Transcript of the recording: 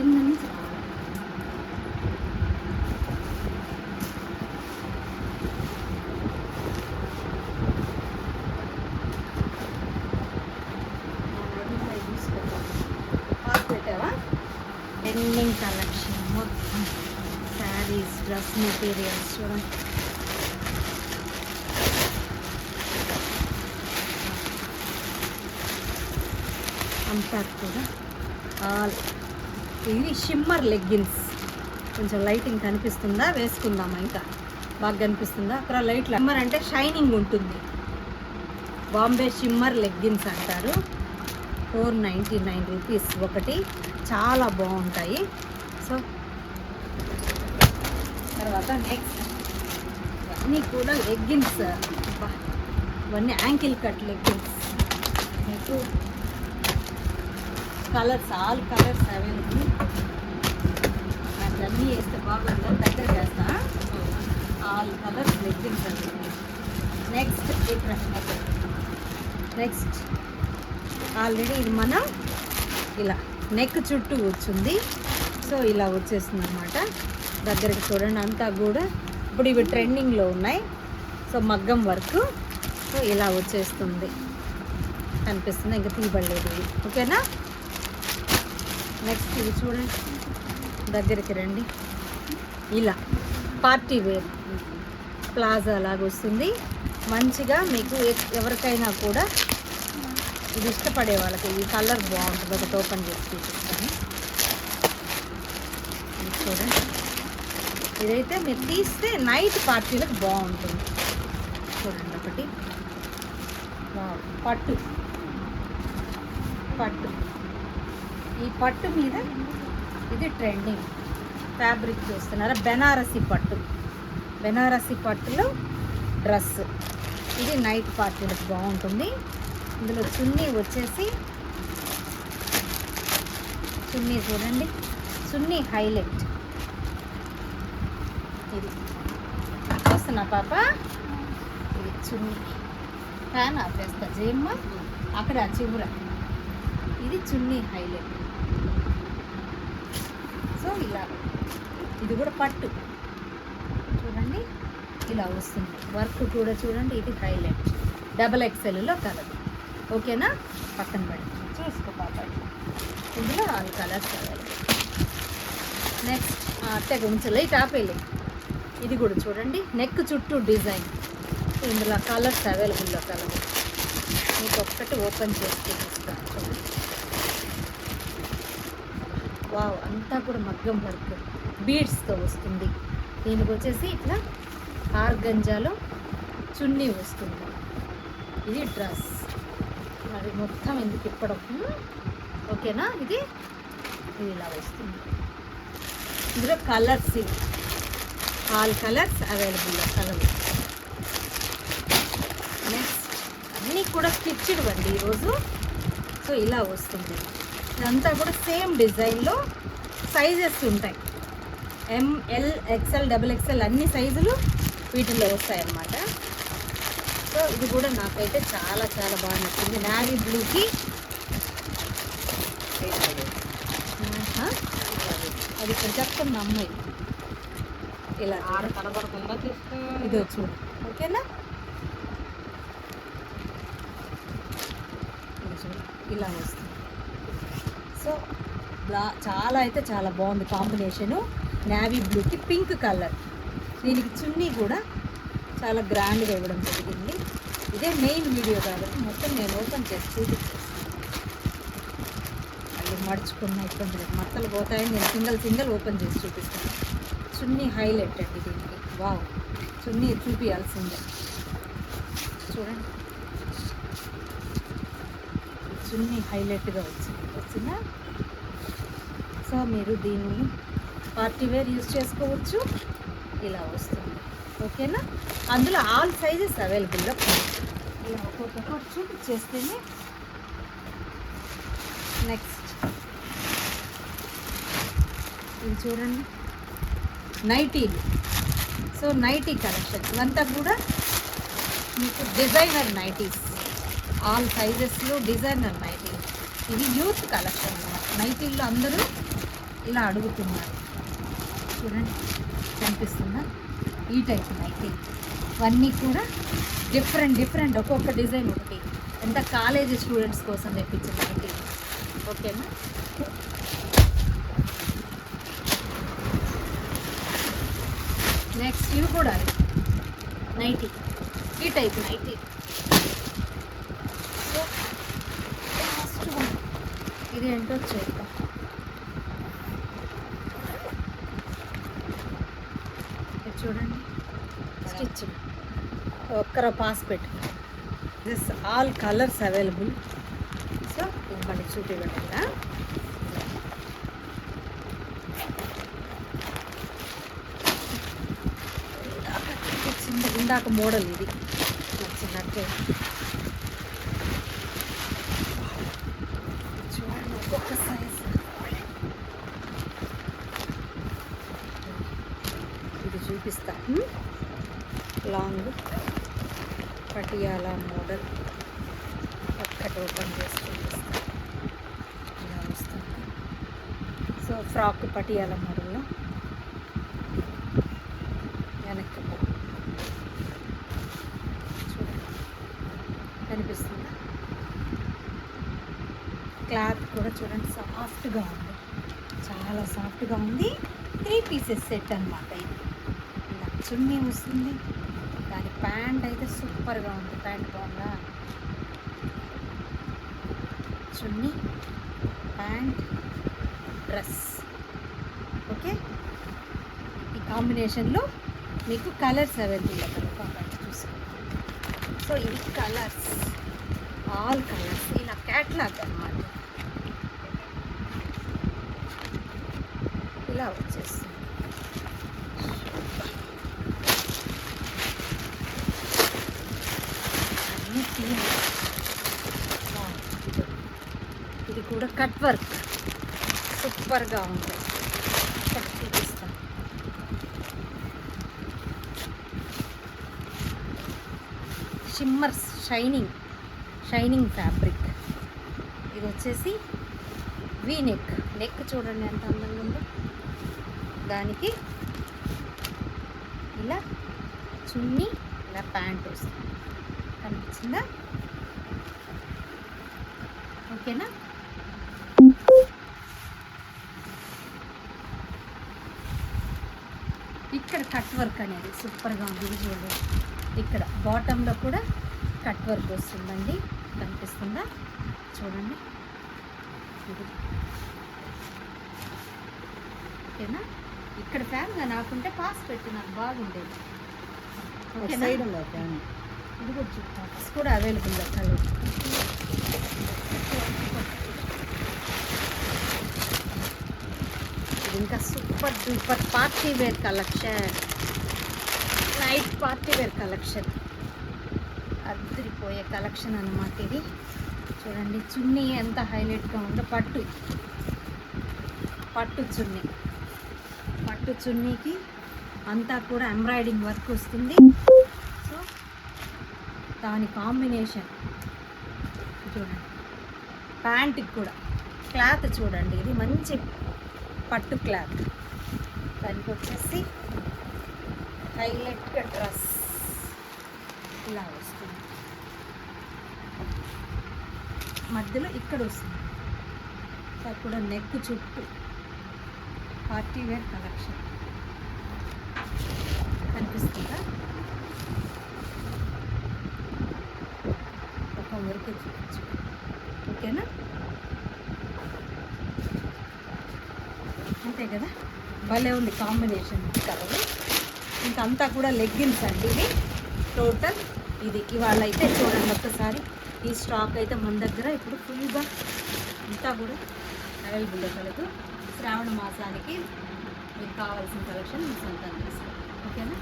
కింద నుంచి ending collection మొత్తం శారీస్ డ్రెస్ మెటీరియల్స్ చూడండి. అంతా కూడా ఆల్ ఇది షిమ్మర్ లెగ్గిన్స్ కొంచెం లైటింగ్ కనిపిస్తుందా? వేసుకుందామా ఇంకా? బాగా కనిపిస్తుందా? అక్కడ లైట్ షిమ్మర్ అంటే షైనింగ్ ఉంటుంది. బాంబే షిమ్మర్ లెగ్గిన్స్ అంటారు. ఫోర్ నైంటీ నైన్ రూపీస్ ఒకటి. చాలా బాగుంటాయి. సో తర్వాత నెక్స్ట్ ఇవన్నీ కూడా లెగ్గిన్స్ ఇవన్నీ యాంకిల్ కట్ లెగ్గిన్స్ మీకు కలర్స్ ఆల్ కలర్స్ అవైలబుల్ అన్నీ వేస్తే బాగుంటుంది. దగ్గర చేస్తా. ఆల్ కలర్స్ లెగ్గింగ్స్ అండి నెక్స్ట్ డిఫరెంట్ నెక్స్ట్ ఆల్రెడీ ఇది మనం ఇలా నెక్ చుట్టూ వచ్చింది. సో ఇలా వచ్చేస్తుంది అనమాట దగ్గరికి చూడండి అంతా కూడా ఇప్పుడు ఇవి ట్రెండింగ్లో ఉన్నాయి. సో మగ్గం వర్క్ సో ఇలా వచ్చేస్తుంది. కనిపిస్తుంది. ఇంకా తీయబడలేదు. ఓకేనా నెక్స్ట్ ఇది చూడండి. దగ్గరికి రండి. ఇలా పార్టీ వేర్ ప్లాజా లాగా వస్తుంది. మంచిగా మీకు ఎవరికైనా కూడా ఇది ఇష్టపడే వాళ్ళకి ఈ కలర్ బాగుంటుంది. ఒకటి ఓపెన్ చేసి చూపిస్తాను. చూడండి. ఇదైతే మీరు తీస్తే నైట్ పార్టీలకు బాగుంటుంది. చూడండి ఒకటి. పట్టు. పట్టు. ఈ పట్టు మీద ఇది ట్రెండింగ్ ఫ్యాబ్రిక్ చూస్తున్నారా? బెనారసి పట్టు. బెనారసి పట్టులో డ్రెస్. ఇది నైట్ పార్టీలకు బాగుంటుంది. ఇందులో చున్నీ వచ్చేసి చున్నీ చూడండి. చున్నీ హైలైట్. ఇది. చూస్తున్నా పాప? ఇది చున్నీ. ఫ్యాన్ ఆపేస్తా. జేమ్మ. అక్కడ చివర ఇది చున్నీ హైలైట్. సో ఇలా ఇది కూడా పట్టు. చూడండి ఇలా వస్తుంది. వర్క్ కూడా చూడండి ఇది హైలైట్. Double ఎక్సెల్లో colour. ఓకేనా? పక్కన పడి చూసుకో పాప. ఇందులో ఆల్ కలర్స్ అవైలబుల్ నెక్స్ట్ అట్టే ఉంచలే టాపేలే ఇది కూడా చూడండి నెక్ చుట్టూ డిజైన్ ఇందులో కలర్స్ అవైలబుల్లో కలర్ మీకు ఒక్కటి ఓపెన్ చేసి చూపిస్తాను చూడండి. వావ్ అంతా కూడా మగ్గం వర్క్. బీడ్స్తో వస్తుంది. దీనికి వచ్చేసి ఇట్లా ఆర్గంజాలో చున్నీ వస్తుంది. ఇది డ్రెస్. మరి మొత్తం ఎందుకు ఇప్పడం? ఓకేనా? ఇది ఇది ఇలా వస్తుంది. ఇందులో కలర్స్ ఇవి. All colours available colour next అన్నీ కూడా స్టిచ్డ్ అండి ఈరోజు. సో ఇలా వస్తుంది. ఇదంతా కూడా సేమ్ డిజైన్లో సైజెస్ ఉంటాయి ఎంఎల్ ఎక్స్ఎల్ డబుల్ ఎక్స్ఎల్ అన్ని సైజులు వీటిల్లో వస్తాయి అన్నమాట సో ఇది కూడా నాకైతే చాలా చాలా బాగా నచ్చింది నావీ బ్లూకి. అది ఇక్కడ చెప్తుంది అమ్మాయి ఇలా కనబడకుండా ఇదో చూడు ఓకేనా. ఇలా వస్తుంది సో బ్లా చాలా అయితే చాలా బాగుంది కాంబినేషను. నావీ బ్లూకి పింక్ కలర్. దీనికి చున్నీ కూడా చాలా గ్రాండ్గా ఇవ్వడం జరిగింది. ఇదే మెయిన్ వీడియో కాబట్టి మొత్తం నేను ఓపెన్ చేసి చూపించేస్తాను అది మడుచుకున్న ఇబ్బంది లేదు. మత్తలు పోతాయని నేను సింగిల్ సింగిల్ ఓపెన్ చేసి చూపిస్తాను. చున్నీ హైలైట్ అండి దీనికి. వావ్ చున్నీ చూపించాల్సిందే చూడండి. చున్నీ హైలైట్గా వచ్చింది. వచ్చిందా? సో మీరు దీన్ని పార్టీ వేర్ యూజ్ చేసుకోవచ్చు. ఇలా వస్తుంది. ఓకేనా? అందులో ఆల్ సైజెస్ అవైలబుల్లో ఇలా ఒక్కొక్కటి చూపించేస్తేనే నెక్స్ట్. ఇది చూడండి. నైటీలు సో నైటీ కలెక్షన్. ఇవంతా కూడా మీకు డిజైనర్ నైటీస్. ఆల్ సైజెస్లో డిజైనర్ నైటీ ఇది యూత్ కలెక్షన్ అన్నమాట. నైటీల్లో అందరూ ఇలా అడుగుతున్నారు చూడండి కనిపిస్తుందా? ఈ టైప్ నైటీ ఇవన్నీ కూడా డిఫరెంట్ డిఫరెంట్ ఒక్కొక్క డిజైన్ ఒకటి. ఎంత కాలేజీ స్టూడెంట్స్ కోసం తెప్పించిన నైటీ ఓకేనా నెక్స్ట్ ఇవి కూడా నైటీ ఈ టైప్ నైటీ వన్ ఇది ఏంటో చేద్దాం ఇది చూడండి స్టిచ్ ఒక్కర పాస్ పెట్టు. This all colours available so ఇది మళ్ళీ చిన్న ఇందాక మోడల్ ఇది. నచ్చినట్టే. చూడండి ఒక్కొక్క సైజ్ ఇది చూపిస్తా. Hmm? లాంగ్ పటియాలా మోడల్ ఒక్కటి ఓపెన్ చేసి ఇలా వస్తుంది సో ఫ్రాక్ పటియాలా మోడల్లో వెనక్కి చూడండి కనిపిస్తుందా? క్లాత్ కూడా చూడండి సాఫ్ట్గా ఉంది. చాలా సాఫ్ట్గా ఉంది. త్రీ పీసెస్ సెట్ అనమాట ఇది. ఇలా చున్నీ వస్తుంది. ప్యాంట్ అయితే సూపర్గా ఉంది. ప్యాంట్ బాగుందా? Chunni pant dress. ఓకే? ఈ కాంబినేషన్లో మీకు కలర్స్ అవైలబుల్ అక్కడ కావాలి చూసుకోండి. సో ఇవి కలర్స్. All colours. ఇలా క్యాట్లాగ్ అనమాట ఇలా వచ్చేస్తుంది అన్నీ clean. బాగుంది. ఇది కూడా కట్ వర్క్. సూపర్గా ఉంది. చూపిస్తాను షిమ్మర్స్ షైనింగ్. Shining fabric. ఇది వచ్చేసి వీ నెక్ నెక్ చూడండి ఎంత అందంగా ఉందో. దానికి ఇలా చున్నీ ఇలా ప్యాంట్ వస్తుంది. కనిపించిందా? ఓకేనా? ఇక్కడ కట్ వర్క్ అనేది సూపర్గా ఉంది. చూడండి ఇక్కడ బాటంలో కూడా కట్ వర్క్ వస్తుందండి. కనిపిస్తుందా? చూడండి. ఇది. ఓకేనా? ఇక్కడ ఫ్యాన్ నాకుంటే పాస్ పెట్టి నాకు బాగుండేది. ఓకేనా? ఇది కూడా ఇది కూడా అవైలబుల్ కలర్ ఇంకా super duper party wear collection. Night party wear collection. అద్దరిపోయే collection అనమాట ఇది. చూడండి చున్నీ ఎంత హైలైట్గా ఉందో. పట్టు. పట్టు చున్నీ. పట్టు చున్నీకి అంతా కూడా ఎంబ్రాయిడింగ్ వర్క్ వస్తుంది. సో దాని కాంబినేషన్ చూడండి. ప్యాంట్కి కూడా. క్లాత్ చూడండి ఇది మంచి పట్టు క్లాత్. దానికి వచ్చేసి హైలైట్ డ్రెస్ ఇలా వస్తుంది. మధ్యలో ఇక్కడ వస్తుంది. ఇక్కడ కూడా నెక్ చుట్టూ పార్టీ వేర్ కలెక్షన్. కనిపిస్తుందా? ఒక వరకు చూపించు. ఓకేనా? అంతే కదా? భలే ఉంది కాంబినేషన్ కలర్. ఇంకంతా కూడా లెగ్గిన్స్ అండి ఇది టోటల్ ఇది. ఇవాళ అయితే చూడండి ఒక్కసారి. ఈ స్టాక్ అయితే మన దగ్గర ఇప్పుడు ఫుల్గా అంతా కూడా అవైలబుల్ కలదు. శ్రావణ మాసానికి మీకు కావాల్సిన కలెక్షన్ మీ సొంతం ఓకేనా?